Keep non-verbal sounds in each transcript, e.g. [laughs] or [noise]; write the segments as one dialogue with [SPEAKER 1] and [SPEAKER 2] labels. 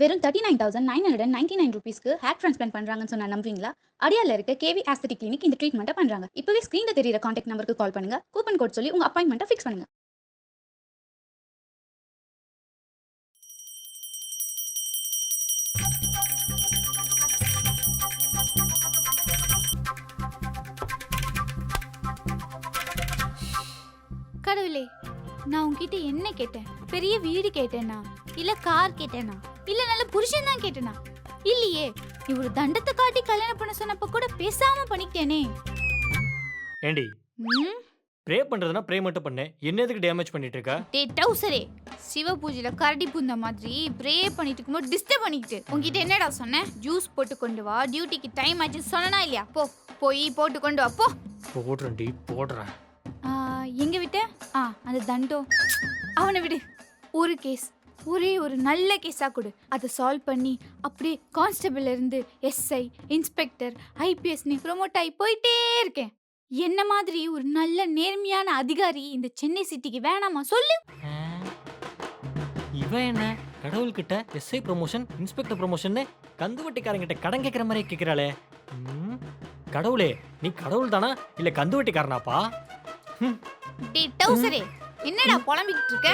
[SPEAKER 1] வெறும் thirty nine thousand nine hundred ninety nine ருபீஸ்க்கு hair transplant பண்ணுறாங்கன்னு சொன்னா நம்புவீங்களா? அடியால இருக்க கேவி ஆஸ்தட்டிக் கிளினிக் இந்த ட்ரீட்மெண்ட்டை பண்ணுறாங்க இப்போவே ஸ்க்ரீனில் தெரியுற காண்டாக்ட் நம்பருக்கு கால் பண்ணுங்க. கூப்பன் கோட் சொல்லி உங்கள் அப்பாயின்மெண்ட்டை ஃபிக்ஸ் பண்ணுங்க.
[SPEAKER 2] கடவுளே நான் உங்ககிட்ட என்ன கேட்டேன்? பெரிய வீடு கேட்டேனா? இல்ல கார் கேட்டேனா? இல்ல நல்ல புருஷன் தான் கேட்டேனா. இல்லையே ஒரு தண்டத்தை காட்டி கல்யாணம் பண்ண சொன்னப்ப கூட பேசாம பண்ணிக்கிட்டேனே.
[SPEAKER 3] ஏண்டி
[SPEAKER 2] ம்?
[SPEAKER 3] ப்ரே பண்றதுனா ப்ரே மட்டும் பண்ணேன் என்ன எதுக்கு டேமேஜ் பண்ணிட்டு இருக்கா
[SPEAKER 2] டே டவுசரே. சிவ பூஜையில கரடி பூந்த மாதிரி ப்ரே பண்ணிட்டு இருக்கும்போது டிஸ்டர்ப் பண்ணிக்கிட்டு. உன்கிட்ட என்னடா சொன்னேன் ஜூஸ் போட்டு கொண்டு வா. டியூட்டிக்கு டைம் ஆச்சு சொன்னனா இல்லையா? போ போய் போட்டு கொண்டு வா போ.
[SPEAKER 3] போடுறேன்டி போடுறேன்.
[SPEAKER 2] ஆ, எங்க விட்ட? ஆ அந்த தண்டோ. அவனை விடு. ஒரு கேஸ் ஒரே ஒரு நல்ல கேஸா கொடு. அதை சால்வ் பண்ணி அப்படியே கான்ஸ்டபிள்ல இருந்து எஸ்ஐ இன்ஸ்பெக்டர் ஐபிஎஸ்னு ப்ரொமோட் ஆகி போயிட்டே இருக்கேன். என்ன மாதிரி ஒரு நல்ல நேர்மையான அதிகாரி இந்த சென்னை சிட்டிக்கு வேணாமா சொல்லு?
[SPEAKER 3] இவன் என்ன? கடவுள்கிட்ட எஸ்ஐ ப்ரொமோஷன் இன்ஸ்பெக்டர் ப்ரொமோஷன் கந்துவட்டிக்காரங்கிட்ட கடன் கேட்குற மாதிரி கேட்குறாளே ம், கடவுளே நீ கடவுள் தானா இல்ல கந்துவட்டிக்காரனாப்பா?
[SPEAKER 2] டே டவுசரே. என்னடா புலம்பிக்கிட்டு இருக்க?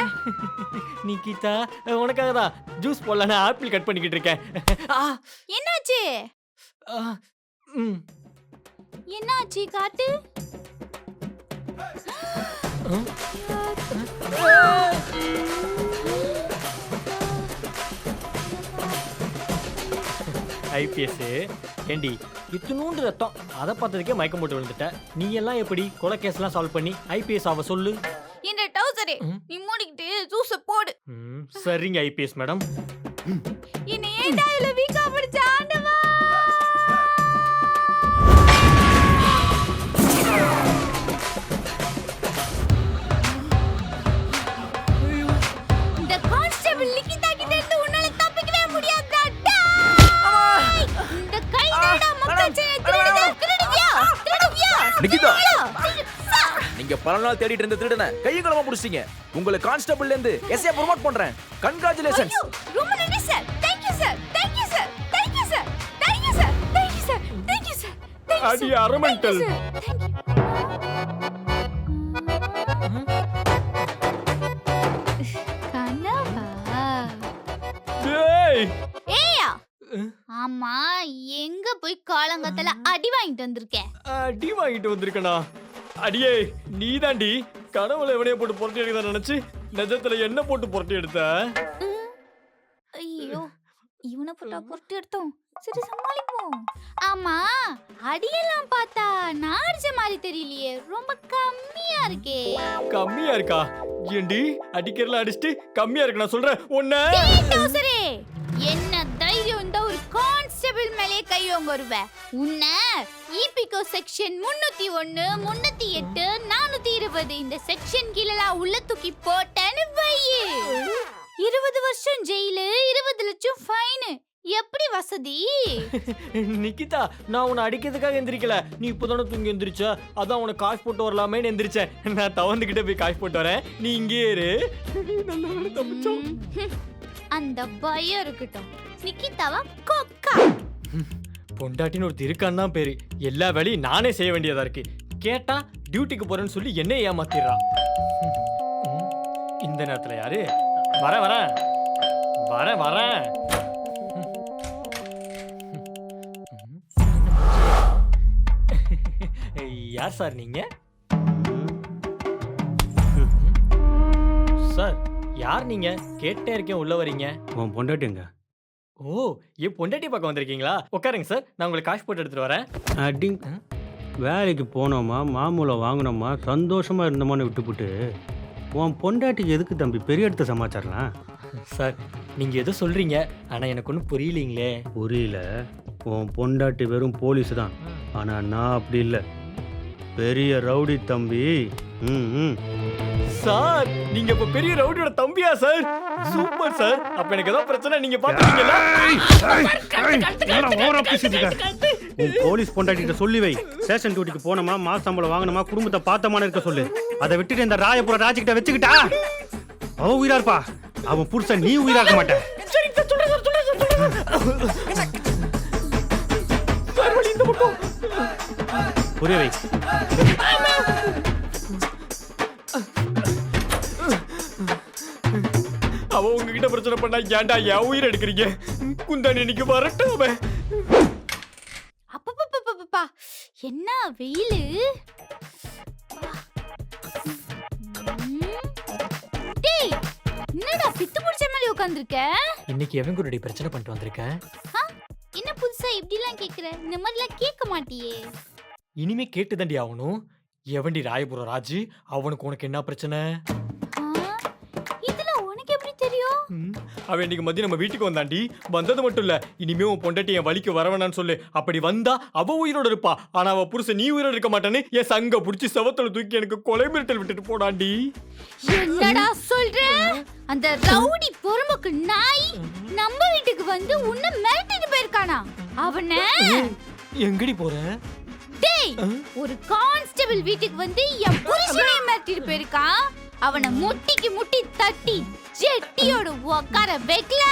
[SPEAKER 3] நீ கீதா உனக்காக தான் ஜூஸ் போடலான்னு ஆப்பிள் கட் பண்ணிக்கிட்டு இருக்கேன். ஆ,
[SPEAKER 2] என்னாச்சு?
[SPEAKER 3] ஆ, ம்,
[SPEAKER 2] என்னாச்சு காட்டு?
[SPEAKER 3] ஐபிஎஸ். ஏண்டி இத்தினூண்டு ரத்தம். அதை பார்த்ததுக்கே மயக்கம் போட்டு விழுந்துட்ட. நீ எல்லாம் எப்படி கொலை கேஸ்லாம் சால்வ் பண்ணி ஐபிஎஸ் ஆவ சொல்லு
[SPEAKER 2] என்ற டவுசரே
[SPEAKER 3] ம்.
[SPEAKER 2] நீ மூடிக்கிட்டு ஜூஸ போடு
[SPEAKER 3] ம், சரிங்க ஐபிஎஸ் மேடம்.
[SPEAKER 2] என்னை ஏன்டா இவ்வளவு வீக்கா பிடிச்ச ஆண்டவா? இந்த கான்ஸ்டபிள் லிகிதா கிட்ட இருந்து உன்னால தப்பிக்கவே முடியாதுடா. டேய்! இந்த கைதாடா மக்கள் சென்னை திருடுது திருடுவியா? திருடுவியா?
[SPEAKER 4] நிகிதா
[SPEAKER 2] திருடுவியா? சா!
[SPEAKER 4] நீங்க பல நாள் தேடிட்டு இருந்த திருடனை கையும் களமா முடிச்சிட்டீங்க உங்களை கான்ஸ்டபிள்ல இருந்து எஸ்ஏ ப்ரோமோட் பண்றேன். கங்க்ராச்சுலேஷன்ஸ்
[SPEAKER 2] ரொம்ப நன்றி sir thank you sir thank you sir thank you sir thank you sir thank you sir thank you sir
[SPEAKER 3] அடி அரமெண்டல்.
[SPEAKER 2] ஆமா எங்க போய் காலங்கத்துல அடி வாங்கிட்டு வந்திருக்க?
[SPEAKER 3] அடி வாங்கிட்டு வந்திருக்கனா? அடியே நீதாண்டி. கனவுல எவனைய போட்டு புரட்டி எடுக்க நினைச்சு நிஜத்துல என்ன போட்டு புரட்டி எடுத்த?
[SPEAKER 2] ஐயோ இவனை போட்டா பொருட்டு எடுத்தோம். சரி சமாளிப்போம். ஆமா அடியெல்லாம் பார்த்தா நான் அடிச்ச மாதிரி தெரியலையே. ரொம்ப கம்மியா இருக்கே.
[SPEAKER 3] கம்மியா இருக்கா? ஏண்டி அடிக்கிறல அடிச்சுட்டு கம்மியா இருக்கு நான் சொல்றேன்.
[SPEAKER 2] டவுசரே என்ன மேலே கை ஓங்க வருவ உன்ன இபிகோ செக்ஷன் முன்னூத்தி ஒன்னு முன்னூத்தி எட்டு நானூத்தி இருபது இந்த செக்ஷன் கீழலாம் உள்ள தூக்கி போட்டேன்னு வையு. இருபது வருஷம் ஜெயிலு இருபது லட்சம் ஃபைனு. எப்படி வசதி? [laughs]
[SPEAKER 3] நிக்கிதா நான் உன்னை அடிக்கிறதுக்காக எந்திரிக்கல. நீ இப்போதானே தூங்கி எந்திரிச்ச? அதான் உனக்கு காசு போட்டு வரலாமேன்னு எந்திரிச்சேன். நான் தவந்துகிட்ட போய் காசு போட்டு வரேன். நீ இங்கே இரு. [laughs]
[SPEAKER 2] அந்த பயம் இருக்கட்டும். நிக்கிதாவா கொக்கா
[SPEAKER 3] பொண்டாட்டின்னு ஒருத்தர் இருக்கான்னு தான் பேரு. எல்லா வேலையும் நானே செய்ய வேண்டியதா இருக்கு. கேட்டா டியூட்டிக்கு போறேன்னு சொல்லி என்ன ஏமாத்திடுறான் இந்த நேரத்துல யாரு? வரேன் வரேன் வரேன் வரேன் யார் சார் நீங்க? சார் யார் நீங்க? கேட்டே இருக்கேன் உள்ள வரீங்க.
[SPEAKER 5] உன் பொண்டாட்டிங்க?
[SPEAKER 3] ஓ என் பொண்டாட்டி பக்கம் வந்திருக்கீங்களா? உட்காருங்க சார் நான் உங்களுக்கு காசு போட்டு எடுத்துட்டு வரேன்.
[SPEAKER 5] அடிங்? வேலைக்கு போனோமா மாமூலம் வாங்கினோமா சந்தோஷமா இருந்தோமான்னு விட்டுப்புட்டு உன் பொண்டாட்டிக்கு எதுக்கு தம்பி பெரிய இடத்த சமாச்சாரலாம்?
[SPEAKER 3] சார் நீங்க ஏதோ சொல்றீங்க ஆனா எனக்கு ஒன்றும் புரியலீங்களே.
[SPEAKER 5] புரியல. உன் பொண்டாட்டி வெறும் போலீஸ் தான். ஆனால் நான் அப்படி இல்லை. பெரிய ரவுடி தம்பி. ம் ம்.
[SPEAKER 3] சார் நீங்க இப்ப பெரிய ரவுடியோட தம்பியா சார்? Super sir. அப்ப எனக்கு ஏதோ பிரச்சனை நீங்க பாத்துட்டீங்களா
[SPEAKER 5] போலீஸ் பொண்டாட்டிகிட்ட சொல்லி வை. ஸ்டேஷன் டியூட்டிக்கு போனோமா மாச சம்பளம் வாங்கினோமா குடும்பத்தை பார்த்தமான இருக்க சொல்லு. அதை விட்டுட்டு இந்த ராயபுர ராஜிக்கிட்ட வச்சுக்கிட்டா அவ உயிரா இருப்பா. அவன் புருஷன் நீ உயிராக்க மாட்ட.
[SPEAKER 3] சரிங்க சார் அவ உங்ககிட்ட பிரச்சனை பண்ணா ஏன்டா என் உயிர் எடுக்கிறீங்க? குந்தாணி இன்னைக்கு வரட்டும் அவன்
[SPEAKER 2] அப்பப்பப்பப்பப்பா என்ன வெயிலு? டேய் என்னடா பித்து பிடிச்ச மாதிரி உட்காந்துருக்க
[SPEAKER 3] இன்னைக்கு எவன் கூட பிரச்சனை பண்ணிட்டு வந்திருக்கேன்
[SPEAKER 2] என்ன புதுசா இப்படிலாம் கேக்குற? இந்த மாதிரிலாம் கேட்க மாட்டியே.
[SPEAKER 3] இனிமே கேட்டுதாண்டி ஆகணும். எவன்டி ராயபுரம் ராஜு? அவனுக்கு உனக்கு என்ன பிரச்சனை? அவன் இன்னைக்கு மதியம் நம்ம வீட்டுக்கு வந்தாண்டி வந்தது மட்டும் இல்ல இனிமே உன் பொண்டாட்டி என் வலிக்கு வரவேணான்னு சொல்லு. அப்படி வந்தா அவ உயிரோட இருப்பா. ஆனா அவ புருஷன் நீ உயிரோட இருக்க மாட்டான்னு என் சங்க புடிச்சு செவத்துல தூக்கி எனக்கு கொலை மிரட்டல் விட்டுட்டு போடாண்டி
[SPEAKER 2] என்னடா சொல்ற? அந்த ரவுடி பொறுமுக்கு நாய் நம்ம வீட்டுக்கு வந்து உன்னை மிரட்டிட்டு போயிருக்கானா? அவன?
[SPEAKER 3] எங்கடி போற?
[SPEAKER 2] டேய் ஒரு கான்ஸ்டபிள் வீட்டுக்கு வந்து என் புருஷனை மிரட்டிட்டு போயிருக்கான். அவனை முட்டிக்கு முட்டி தட்டி ஜெட்டியோட உட்கார வைக்கல?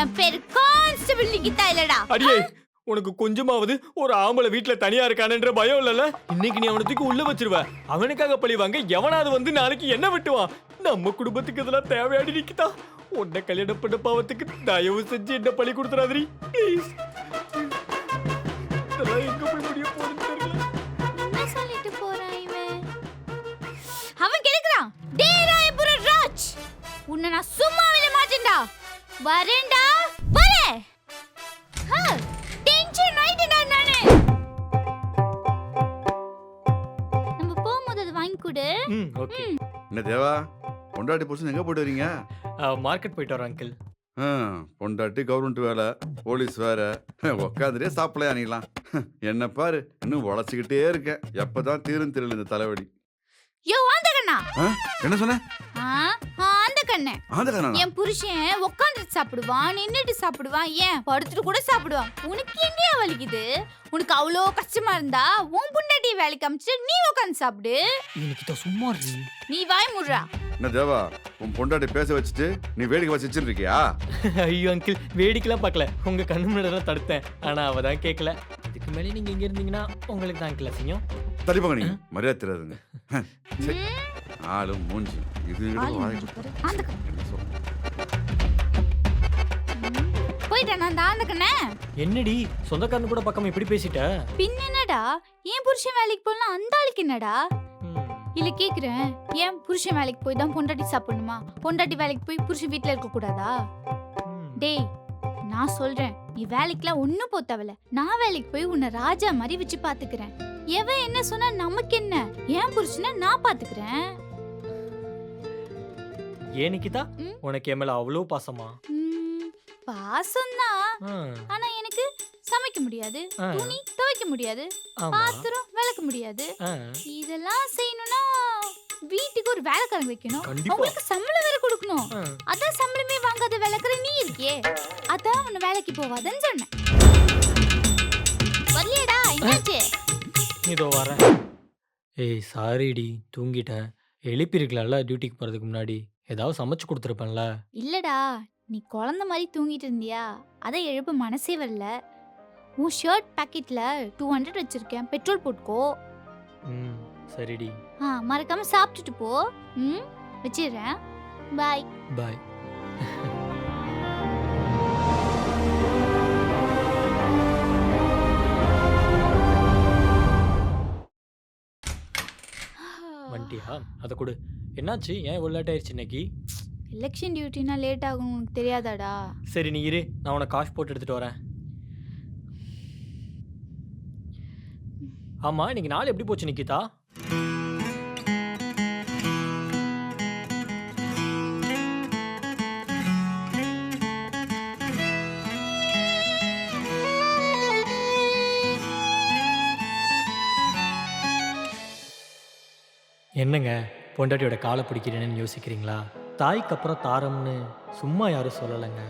[SPEAKER 2] என் பேரு கான்ஸ்டபிள் நிக்கிதா இல்லடா.
[SPEAKER 3] அடியே உனக்கு கொஞ்சமாவது ஒரு ஆம்பளை வீட்ல தனியா இருக்கானன்ற பயம் இல்லல? இன்னைக்கு நீ அவனை தூக்கி உள்ள வச்சிருவ. அவனுக்காக பழி வாங்க எவனாவது வந்து நாளைக்கு என்ன வெட்டுவான்? நம்ம குடும்பத்துக்கு இதெல்லாம் தேவையாடி நிக்கிதா உன்னை கல்யாணம் பண்ண பாவத்துக்கு தயவு செஞ்சு என்ன பழி கொடுத்துறாதிரி ப்ளீஸ். இதெல்லாம் எங்க போய் முடிய போகுதுன்னு
[SPEAKER 2] கேக்குறான் டேய் ராயபுர ராஜ். உன்னை நான் சும்மா விட மாட்டேன்டா. வரேன்டா. வரேன் டென்ஷன் ஆயிட்டேன்டா நானு. நம்ம போகும்போது அது வாங்கி கொடு.
[SPEAKER 3] ம் ஓகே.
[SPEAKER 6] என்ன தேவா பொண்டாட்டி புருஷன் எங்க போயிட்டு வரீங்க?
[SPEAKER 3] மார்க்கெட் போயிட்டு வரோம் அங்கிள்
[SPEAKER 6] ஆ, பொண்டாட்டி கவர்மெண்ட் வேலை போலீஸ் வேற. உக்காந்துட்டே சாப்பிடலையா நீலாம் என்ன பாரு இன்னும் உழைச்சிக்கிட்டே இருக்கேன். எப்பதான் தீரும் தெரியல இந்த தலைவலி.
[SPEAKER 2] யோ கண்ணா.
[SPEAKER 6] என்ன சொன்ன?
[SPEAKER 2] ஆ ஆந்த கண்ணே.
[SPEAKER 6] ஆந்த கண்ணா.
[SPEAKER 2] என் புருஷன் உட்காந்துட்டு சாப்பிடுவான் நின்னுட்டு சாப்பிடுவான் ஏன்? படுத்துட்டு கூட சாப்பிடுவான். உனக்கு எங்கேயா வலிக்குது? உனக்கு அவ்வளோ கஷ்டமா இருந்தா உன் புண்டாட்டி வேலைக்கு அமைச்சிட்டு நீ உட்காந்து சாப்பிடு.
[SPEAKER 3] தான் சும்மா.
[SPEAKER 2] நீ வாய் முடுறா.
[SPEAKER 6] என்ன தேவா உன் பொண்டாட்டி பேச வச்சுட்டு நீ வேடிக்கை வச்சு வச்சுட்டு இருக்கியா
[SPEAKER 3] ஐயோ அங்கிள் வேடிக்கைலாம் பார்க்கல. உங்க கண்ணு முன்னாடி தான் தடுத்தேன். ஆனா அவ தான் கேட்கல இதுக்கு மேலே நீங்க இங்க இருந்தீங்கன்னா உங்களுக்கு தான் அங்கிள் அசிங்கம்.
[SPEAKER 6] தள்ளிப்போங்க நீங்க. மரியாதை தெரியாதுங்க. ஆளும் மூஞ்சி இது?
[SPEAKER 2] போயிட்டேன் நான்
[SPEAKER 3] என்னடி? சொந்தக்காரன் கூட பக்கம் இப்படி பேசிட்ட?
[SPEAKER 2] பின்ன என்னடா? என் புருஷன் வேலைக்கு போகலாம் அந்த ஆளுக்கு என்னடா. இல்ல கேக்குறேன். ஏன் புருஷன் வேலைக்கு போய் தான் பொண்டாட்டி சாப்பிடணுமா? பொண்டாட்டி வேலைக்கு போய் புருஷன் வீட்ல இருக்க கூடாதா. டேய் நான் சொல்றேன். நீ வேலைக்குலாம் ஒண்ணும் போத்தவல நான் வேலைக்கு போய் உன்னை ராஜா மாதிரி வச்சு பாத்துக்கிறேன். எவன் என்ன சொன்னா நமக்கு என்ன? ஏன் புருஷனை நான் பாத்துக்கிறேன்?
[SPEAKER 3] ஏன் நிக்கிதா?
[SPEAKER 2] ம்.
[SPEAKER 3] உனக்கு என் மேல அவ்வளோ பாசமா?
[SPEAKER 2] பாசம்தான். ஆனா எனக்கு சமைக்க முடியாது துணி துவைக்க முடியாது பாத்திரம் விளக்க முடியாது. இதெல்லாம் செய்யணும்னா வீட்டுக்கு ஒரு வேலைக்காரங்க வைக்கணும். அவங்களுக்கு சம்பளம் வேற கொடுக்கணும். அதான் சம்பளமே வாங்காத விளக்குற நீ இருக்கியே. அதான் உன்னை வேலைக்கு போவாதன்னு சொன்னேன். வரலையடா என்னாச்சு?
[SPEAKER 3] இதோ வரேன். ஏய் சாரிடி தூங்கிட்டேன். எழுப்பியிருக்கலாம்ல டியூட்டிக்கு போகிறதுக்கு முன்னாடி. ஏதாவது சமைச்சு கொடுத்துருப்பேன்ல.
[SPEAKER 2] இல்லடா நீ குழந்த மாதிரி தூங்கிட்டு இருந்தியா? அதை எழுப்ப மனசே வரல. உன் ஷர்ட் பாக்கெட்ல டூ ஹண்ட்ரட் வச்சிருக்கேன். பெட்ரோல் போட்டுக்கோ.
[SPEAKER 3] ம் சரிடி.
[SPEAKER 2] ஆ மறக்காம சாப்பிட்டுட்டு போ. ம் வச்சிடுறேன். பாய்
[SPEAKER 3] பாய் [laughs] அதை கொடு. என்னாச்சு? ஏன் இவ்வளோ லேட் ஆயிடுச்சு இன்னைக்கு?
[SPEAKER 2] எலெக்ஷன் டியூட்டினா லேட் ஆகும் உனக்கு தெரியாதாடா?
[SPEAKER 3] சரி நீ இரு. நான் உனக்கு காசு போட்டு எடுத்துட்டு வரேன். ஆமா இன்னைக்கு நாள் எப்படி போச்சு நிக்கிதா? என்னங்க பொண்டாட்டியோட காலை பிடிக்கிறேன்னு யோசிக்கிறீங்களா? தாய்க்கு அப்புறம் தாரம்னு சும்மா யாரும் சொல்லலைங்க.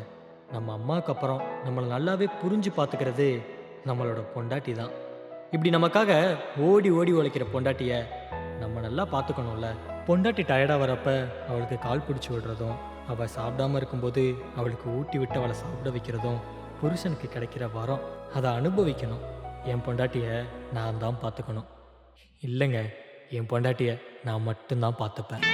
[SPEAKER 3] நம்ம அம்மாவுக்கு அப்புறம் நம்மளை நல்லாவே புரிஞ்சு பார்த்துக்கிறது நம்மளோட பொண்டாட்டி தான். இப்படி நமக்காக ஓடி ஓடி உழைக்கிற பொண்டாட்டியை நம்ம நல்லா பார்த்துக்கணும்ல பொண்டாட்டி டயர்டாக வரப்ப அவளுக்கு கால் பிடிச்சி விடுறதும் அவள் சாப்பிடாம இருக்கும்போது அவளுக்கு ஊட்டி விட்டு அவளை சாப்பிட வைக்கிறதும் புருஷனுக்கு கிடைக்கிற வரம் அதை அனுபவிக்கணும். என் பொண்டாட்டியை நான் தான் பார்த்துக்கணும் இல்லைங்க என் பொண்டாட்டியை நான் மட்டும்தான் பார்த்துப்பேன்.